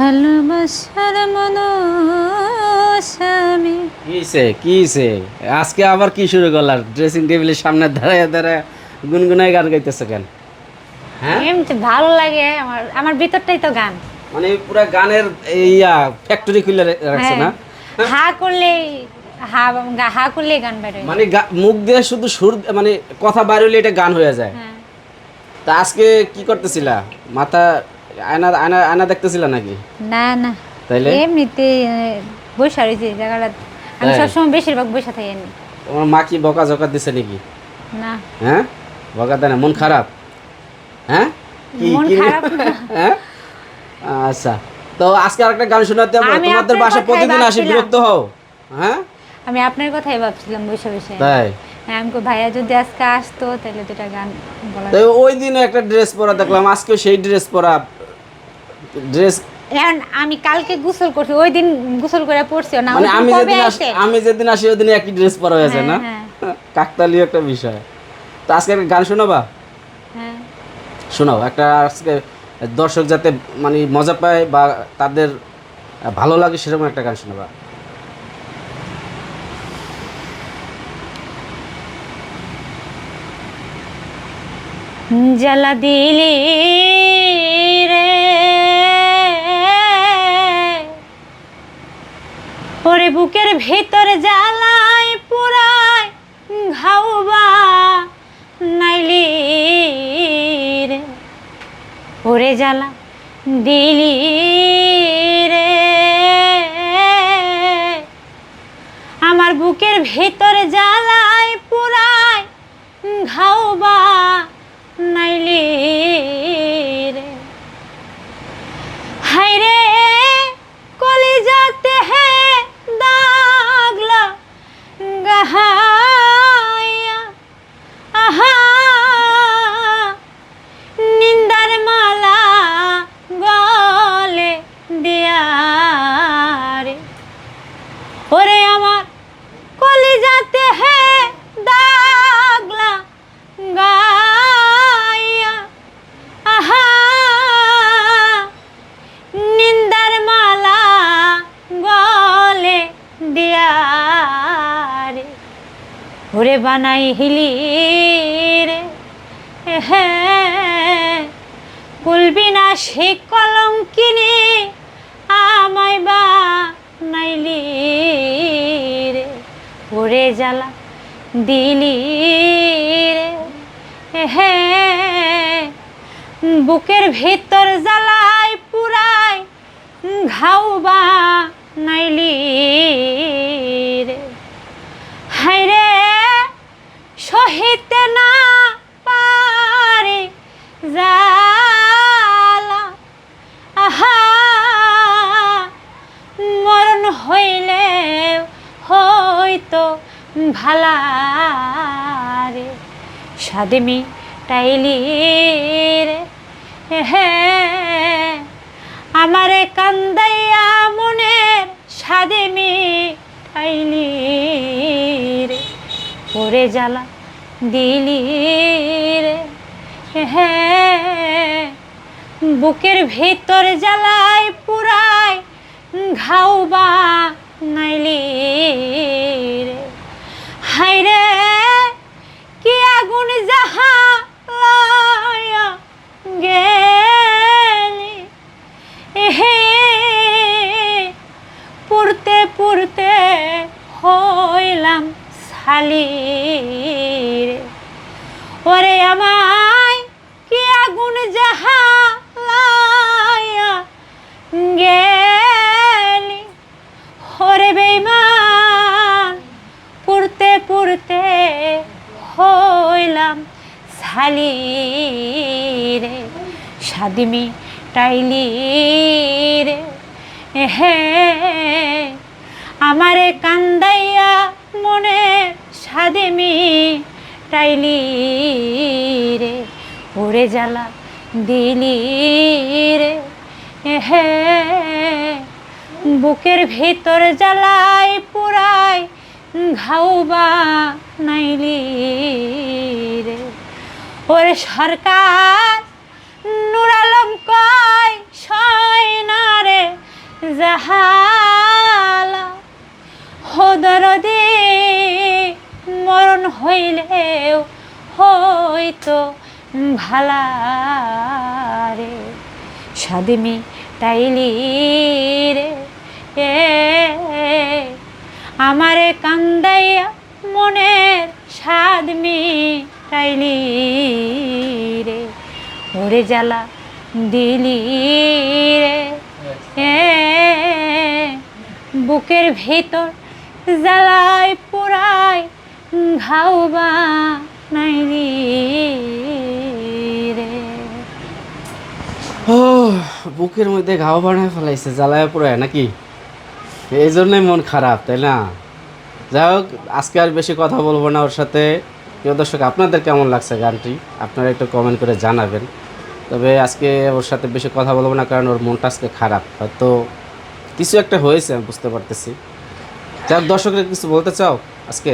ভালোবাসার মনসামি। কিসে কিসে আজকে আবার কি শুরু করলাম ড্রেসিং টেবিলের সামনে দাঁড়ায় দাঁড়ায় গুনগুনায় গান গাইতেছে কেন? হ্যাঁ? এমনি ভালো লাগে আমার আমার ভিতরটাই তো গান। মানে পুরো গানের ইয়া ফ্যাক্টরি খুলে রাখছে না? হ্যাঁ। হা করলেই হা হা করলেই গান বেরোয় মানে মুখ দিয়ে শুধু সুর মানে কথা বাইরে হলে এটা গান হয়ে যায়। হ্যাঁ। তা আজকে কি করতেছিলা? মাথা আয়না আয়না আয়না দেখতেছিলা নাকি? না না। তাইলে? এমনিতে রয়েছে জায়গাটা। আমি সবসময় বেশিরভাগ বৈশা থাকি তোমার মা কি বকা জকা দিছে নাকি? না। হ্যাঁ? বকা দেয় না মন খারাপ? হ্যাঁ? মন খারাপ হ্যাঁ? আচ্ছা তো আজকে আরেকটা গান শোনাতে হবে। তোমাদের বাসা প্রতিদিন আসি বিরক্ত হও। হ্যাঁ? আমি আপনার কথাই ভাবছিলাম বৈশা বসে। তাই? হ্যাঁ আমি ভাইয়া যদি আজকে আসতো তাহলে দুটা গান বলা ওই দিন একটা ড্রেস পরা দেখলাম। আজকেও সেই ড্রেস পরা ড্রেস এখন আমি কালকে গোসল করছি ওই দিন গোসল করে পড়ছি না মানে আমি যেদিন আমি যেদিন আসি ওই দিন একই ড্রেস পরা হয়েছে না? হ্যাঁ, কাকতালি একটা বিষয়। তো আজকে একটা গান শোনাবা? হ্যাঁ। শোনাও একটা আজকে দর্শক যাতে মানে মজা পায় বা তাদের ভালো লাগে সেরকম একটা গান শোনাবা। জ্বালা দিলি ওরে বুকের ভেতর জ্বালায় পুরায় ঘাউবা নাইলি রে ওরে জ্বালা দিলি রে। আমার বুকের ভেতর জ্বালায় পুরায় ঘাউবা ওরে বানাই হিলি রে। হে, বলবি না সে কলঙ্কিনী আমায় বা নাইলি রে। ওরে জ্বালা দিলি রে। বুকের ভেতর জ্বালায় পুরাই ঘাউ বা নাইলি রে হাই রে সহিতে না পারে জালা। আহা, মরণ হইলে হয়তো ভালারে সাদেমি টাইলি রে। হে, আমারে কান্দাইয়া মনের সাদেমি টাইলি রে। ওরে জ্বালা দিলি রে। হে বুকের ভেতর জ্বালায় পুরায় ঘাউবা নাইলি রে। হাই রে, কি আগুন যাহা হে পুরতে পুরতে হইলাম শালি। শালি রে সাদিমি টাইলি রে হে, আমারে কান্দাইয়া মনে সাদেমি টাইলি রে ওরে জ্বালা দিলি রে হে, বুকের ভেতর জ্বালাই পুরাই ঘাউবা নাইলি রে ওরে সরকার, নুরালম কয়, সয় না রে জাহালা। হদরদে মরণ হইলেও হয়তো ভালা রে। সাদিমি তাইলি রে, এ, আমারে কান্দাইয়া মনের সাদমি তাইলি রে ওরে জ্বালা দিলি রে। এ বুকের ভেতর জ্বালায় পোড়ায় ঘাও বা নাইলি রে। ও বুকের মধ্যে ঘাও বানায় ফেলাইছে জ্বালায় পড়ে নাকি? এই জন্যই মন খারাপ তাই না? যাই হোক আজকে আর বেশি কথা বলব না ওর সাথে। প্রিয় দর্শক, আপনাদের কেমন লাগছে গানটি? আপনারা একটু কমেন্ট করে জানাবেন। তবে আজকে ওর সাথে বেশি কথা বলব না, কারণ ওর মনটা আজকে খারাপ। হয়তো কিছু একটা হয়েছে, আমি বুঝতে পারতেছি। যার দর্শকরা কিছু বলতে চাও আজকে?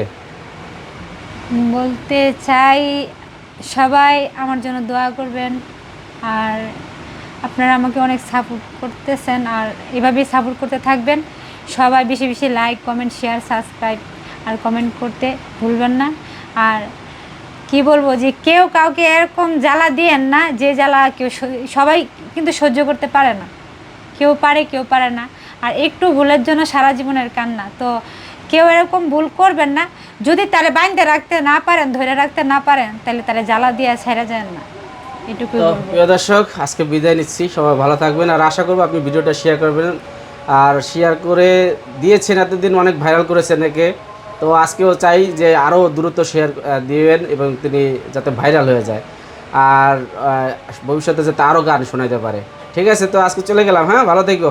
বলতে চাই, সবাই আমার জন্য দোয়া করবেন। আর আপনারা আমাকে অনেক সাপোর্ট করতেছেন, আর এভাবেই সাপোর্ট করতে থাকবেন। সবাই বেশি বেশি লাইক কমেন্ট শেয়ার সাবস্ক্রাইব আর কমেন্ট করতে ভুলবেন না। আর কি বলব যে কেউ কাউকে এরকম জ্বালা দিয়েন না যে জ্বালা কেউ সবাই কিন্তু সহ্য করতে পারে না। কেউ পারে কেউ পারে না। আর একটু ভুলের জন্য সারা জীবনের কান্না। তো কেউ এরকম ভুল করবেন না। যদি তারে বাইন্দে রাখতে না পারেন ধরে রাখতে না পারেন তাহলে তারে জ্বালা দিয়ে ছেড়ে যান না। এটুকুই তো প্রিয় দর্শক আজকে বিদায় নিচ্ছি। সবাই ভালো থাকবেন। আর আশা করব আপনি ভিডিওটা শেয়ার করবেন। আর শেয়ার করে দিয়েছেন এতদিন অনেক ভাইরাল করেছেন একে। তো আজকেও চাই যে আরও দ্রুত শেয়ার দিবেন এবং তিনি যাতে ভাইরাল হয়ে যায়। আর ভবিষ্যতে যাতে আরও গান শোনাইতে পারে। ঠিক আছে, তো আজকে চলে গেলাম হ্যাঁ? ভালো থেকো।